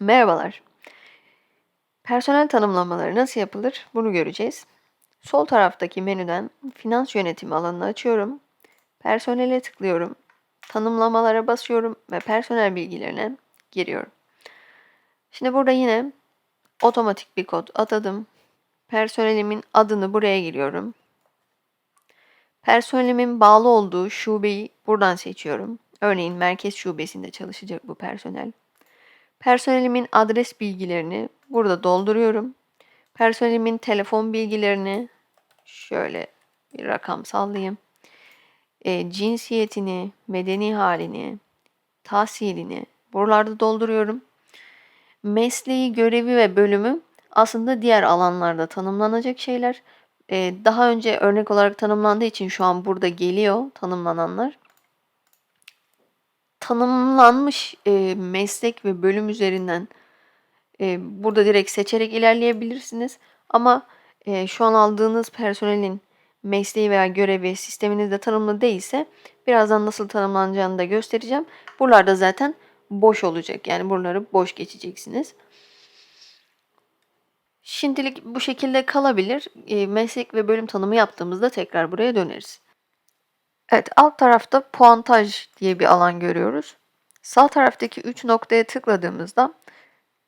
Merhabalar. Personel tanımlamaları nasıl yapılır? Bunu göreceğiz. Sol taraftaki menüden finans yönetimi alanını açıyorum. Personele tıklıyorum. Tanımlamalara basıyorum ve personel bilgilerine giriyorum. Şimdi burada yine otomatik bir kod atadım. Personelimin adını buraya giriyorum. Personelimin bağlı olduğu şubeyi buradan seçiyorum. Örneğin merkez şubesinde çalışacak bu personel. Personelimin adres bilgilerini burada dolduruyorum. Personelimin telefon bilgilerini şöyle bir rakam sallayayım. E, cinsiyetini, medeni halini, tahsilini buralarda dolduruyorum. Mesleği, görevi ve bölümü aslında diğer alanlarda tanımlanacak şeyler. E, daha önce örnek olarak tanımlandığı için şu an burada geliyor tanımlananlar tanımlanmış e, meslek ve bölüm üzerinden e, burada direkt seçerek ilerleyebilirsiniz. Ama e, şu an aldığınız personelin mesleği veya görevi sisteminizde tanımlı değilse birazdan nasıl tanımlanacağını da göstereceğim. Buralarda zaten boş olacak. Yani buraları boş geçeceksiniz. Şimdilik bu şekilde kalabilir. E, meslek ve bölüm tanımı yaptığımızda tekrar buraya döneriz. Evet, alt tarafta puantaj diye bir alan görüyoruz. Sağ taraftaki 3 noktaya tıkladığımızda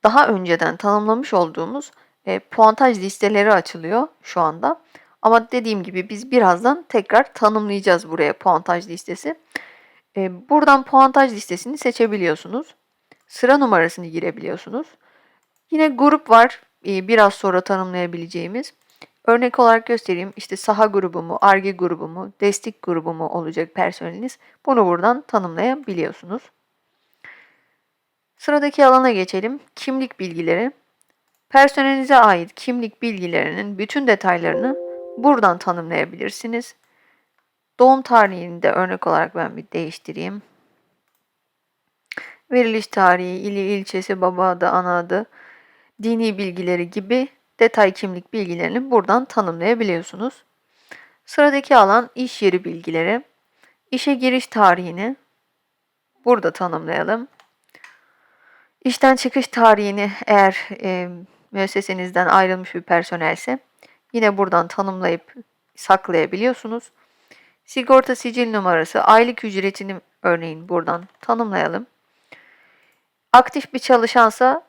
daha önceden tanımlamış olduğumuz e, puantaj listeleri açılıyor şu anda. Ama dediğim gibi biz birazdan tekrar tanımlayacağız buraya puantaj listesi. E, buradan puantaj listesini seçebiliyorsunuz. Sıra numarasını girebiliyorsunuz. Yine grup var e, biraz sonra tanımlayabileceğimiz. Örnek olarak göstereyim. İşte saha grubu mu, ARGE grubu destek grubu mu olacak personeliniz. Bunu buradan tanımlayabiliyorsunuz. Sıradaki alana geçelim. Kimlik bilgileri. Personelinize ait kimlik bilgilerinin bütün detaylarını buradan tanımlayabilirsiniz. Doğum tarihini de örnek olarak ben bir değiştireyim. Veriliş tarihi, ili, ilçesi, baba adı, ana adı, dini bilgileri gibi detay kimlik bilgilerini buradan tanımlayabiliyorsunuz. Sıradaki alan iş yeri bilgileri. İşe giriş tarihini burada tanımlayalım. İşten çıkış tarihini eğer e, müessesenizden ayrılmış bir personelse yine buradan tanımlayıp saklayabiliyorsunuz. Sigorta sicil numarası, aylık ücretini örneğin buradan tanımlayalım. Aktif bir çalışansa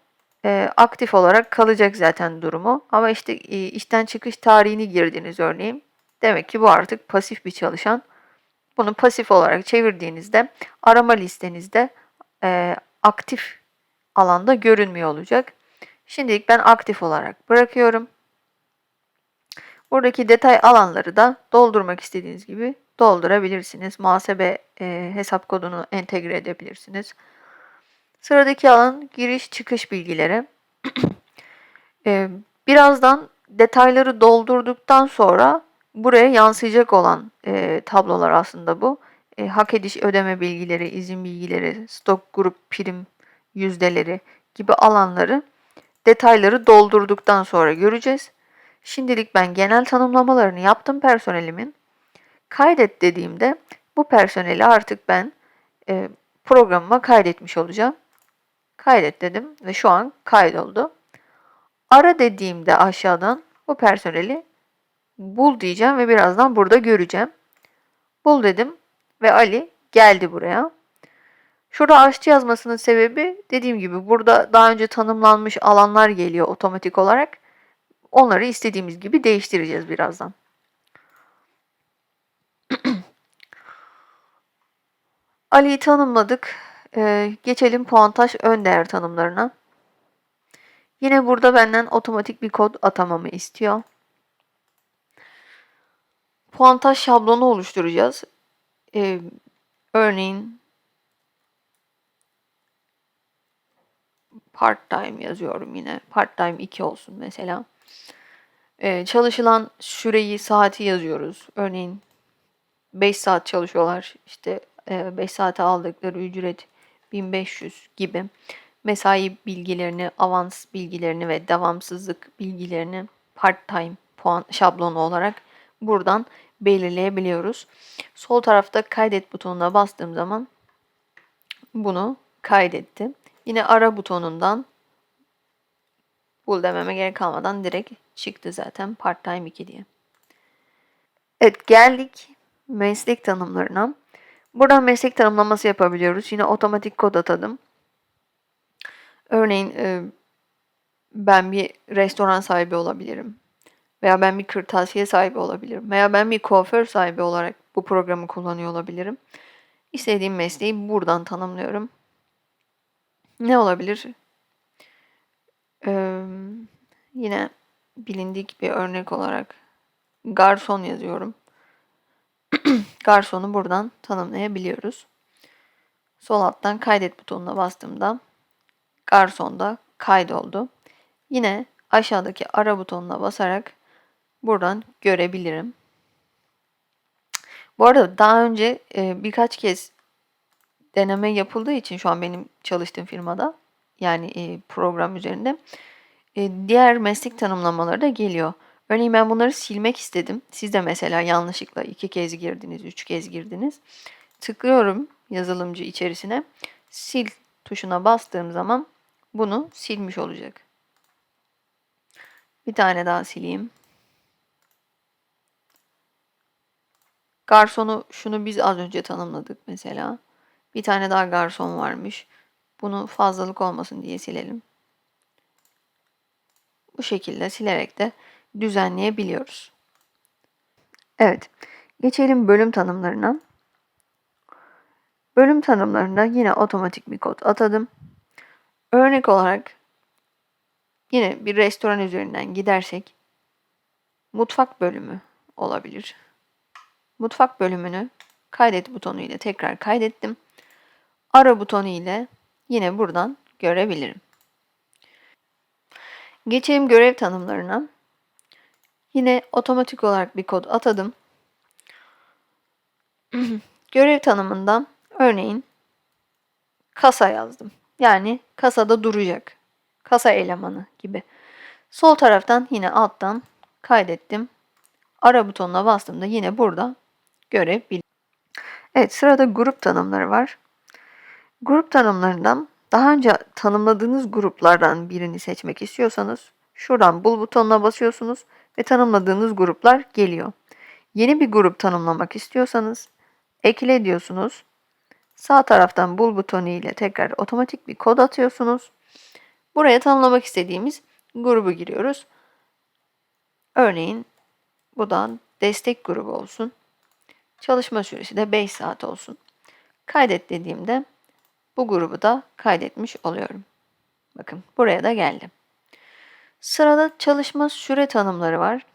e, aktif olarak kalacak zaten durumu. Ama işte e, işten çıkış tarihini girdiniz örneğin. Demek ki bu artık pasif bir çalışan. Bunu pasif olarak çevirdiğinizde arama listenizde e, aktif alanda görünmüyor olacak. Şimdilik ben aktif olarak bırakıyorum. Buradaki detay alanları da doldurmak istediğiniz gibi doldurabilirsiniz. Muhasebe e, hesap kodunu entegre edebilirsiniz. Sıradaki alan giriş çıkış bilgileri. ee, birazdan detayları doldurduktan sonra buraya yansıyacak olan e, tablolar aslında bu. E, hak ediş ödeme bilgileri, izin bilgileri, stok grup prim yüzdeleri gibi alanları detayları doldurduktan sonra göreceğiz. Şimdilik ben genel tanımlamalarını yaptım personelimin. Kaydet dediğimde bu personeli artık ben e, programıma kaydetmiş olacağım. Kaydet dedim ve şu an kaydoldu. Ara dediğimde aşağıdan bu personeli bul diyeceğim ve birazdan burada göreceğim. Bul dedim ve Ali geldi buraya. Şurada aşçı yazmasının sebebi dediğim gibi burada daha önce tanımlanmış alanlar geliyor otomatik olarak. Onları istediğimiz gibi değiştireceğiz birazdan. Ali'yi tanımladık. Ee, geçelim puantaj ön değer tanımlarına. Yine burada benden otomatik bir kod atamamı istiyor. Puantaj şablonu oluşturacağız. Ee, örneğin part time yazıyorum yine. Part time 2 olsun mesela. Ee, çalışılan süreyi, saati yazıyoruz. Örneğin 5 saat çalışıyorlar. İşte 5 e, saate aldıkları ücret 1500 gibi mesai bilgilerini, avans bilgilerini ve devamsızlık bilgilerini part-time puan şablonu olarak buradan belirleyebiliyoruz. Sol tarafta kaydet butonuna bastığım zaman bunu kaydetti. Yine ara butonundan Bul dememe gerek kalmadan direkt çıktı zaten part time 2 diye. Evet geldik meslek tanımlarına. Buradan meslek tanımlaması yapabiliyoruz. Yine otomatik kod atadım. Örneğin e, ben bir restoran sahibi olabilirim. Veya ben bir kırtasiye sahibi olabilirim. Veya ben bir kuaför sahibi olarak bu programı kullanıyor olabilirim. İstediğim mesleği buradan tanımlıyorum. Ne olabilir? Ee, yine bilindik bir örnek olarak garson yazıyorum. Garsonu buradan tanımlayabiliyoruz. Sol alttan kaydet butonuna bastığımda garson da kaydoldu. Yine aşağıdaki ara butonuna basarak buradan görebilirim. Bu arada daha önce e, birkaç kez deneme yapıldığı için şu an benim çalıştığım firmada yani e, program üzerinde e, diğer meslek tanımlamaları da geliyor. Örneğin ben bunları silmek istedim. Siz de mesela yanlışlıkla iki kez girdiniz, üç kez girdiniz. Tıklıyorum yazılımcı içerisine. Sil tuşuna bastığım zaman bunu silmiş olacak. Bir tane daha sileyim. Garsonu şunu biz az önce tanımladık mesela. Bir tane daha garson varmış. Bunu fazlalık olmasın diye silelim. Bu şekilde silerek de düzenleyebiliyoruz. Evet. Geçelim bölüm tanımlarına. Bölüm tanımlarında yine otomatik bir kod atadım. Örnek olarak yine bir restoran üzerinden gidersek mutfak bölümü olabilir. Mutfak bölümünü kaydet butonu ile tekrar kaydettim. Ara butonu ile yine buradan görebilirim. Geçelim görev tanımlarına. Yine otomatik olarak bir kod atadım. görev tanımından örneğin kasa yazdım. Yani kasada duracak. Kasa elemanı gibi. Sol taraftan yine alttan kaydettim. Ara butonuna bastığımda yine burada görebilirim. Evet sırada grup tanımları var. Grup tanımlarından daha önce tanımladığınız gruplardan birini seçmek istiyorsanız şuradan bul butonuna basıyorsunuz ve tanımladığınız gruplar geliyor. Yeni bir grup tanımlamak istiyorsanız ekle diyorsunuz. Sağ taraftan bul butonu ile tekrar otomatik bir kod atıyorsunuz. Buraya tanımlamak istediğimiz grubu giriyoruz. Örneğin bu da destek grubu olsun. Çalışma süresi de 5 saat olsun. Kaydet dediğimde bu grubu da kaydetmiş oluyorum. Bakın buraya da geldim. Sırada çalışma süre tanımları var.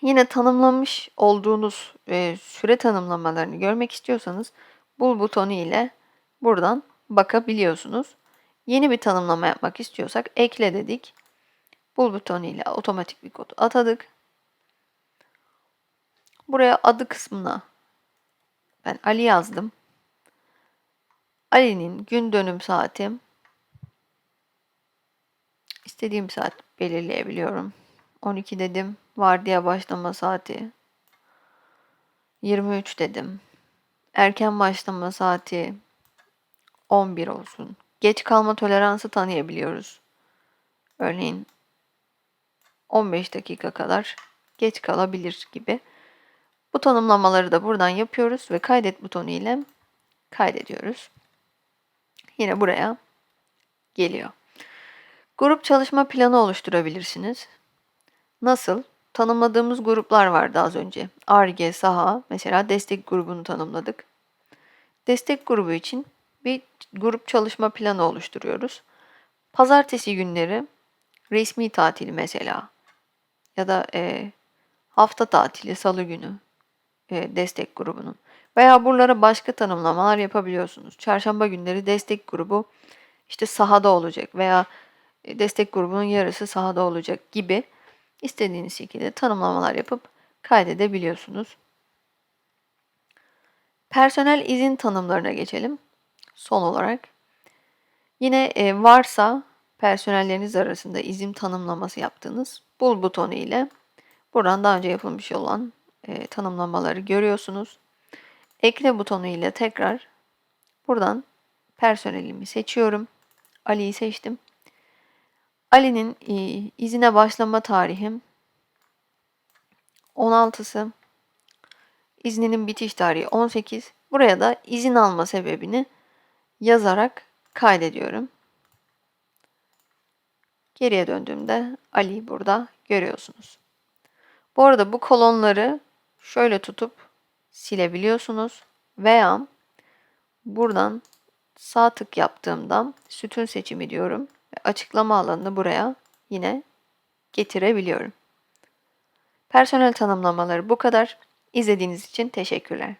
Yine tanımlamış olduğunuz e, süre tanımlamalarını görmek istiyorsanız bul butonu ile buradan bakabiliyorsunuz. Yeni bir tanımlama yapmak istiyorsak ekle dedik. Bul butonu ile otomatik bir kod atadık. Buraya adı kısmına ben Ali yazdım. Ali'nin gün dönüm saati istediğim saat belirleyebiliyorum. 12 dedim. Vardiya başlama saati 23 dedim. Erken başlama saati 11 olsun. Geç kalma toleransı tanıyabiliyoruz. Örneğin 15 dakika kadar geç kalabilir gibi. Bu tanımlamaları da buradan yapıyoruz ve kaydet butonu ile kaydediyoruz. Yine buraya geliyor. Grup çalışma planı oluşturabilirsiniz. Nasıl? Tanımladığımız gruplar vardı az önce. ARGE, SAHA, mesela destek grubunu tanımladık. Destek grubu için bir grup çalışma planı oluşturuyoruz. Pazartesi günleri resmi tatili mesela ya da e, hafta tatili salı günü e, destek grubunun. Veya buralara başka tanımlamalar yapabiliyorsunuz. Çarşamba günleri destek grubu işte sahada olacak veya destek grubunun yarısı sahada olacak gibi istediğiniz şekilde tanımlamalar yapıp kaydedebiliyorsunuz. Personel izin tanımlarına geçelim. Son olarak. Yine e, varsa personelleriniz arasında izin tanımlaması yaptığınız bul butonu ile buradan daha önce yapılmış olan e, tanımlamaları görüyorsunuz. Ekle butonu ile tekrar buradan personelimi seçiyorum. Ali'yi seçtim. Ali'nin e, izine başlama tarihim 16'sı. İzninin bitiş tarihi 18. Buraya da izin alma sebebini yazarak kaydediyorum. Geriye döndüğümde Ali burada görüyorsunuz. Bu arada bu kolonları şöyle tutup silebiliyorsunuz veya buradan sağ tık yaptığımda sütun seçimi diyorum açıklama alanını buraya yine getirebiliyorum. Personel tanımlamaları bu kadar. İzlediğiniz için teşekkürler.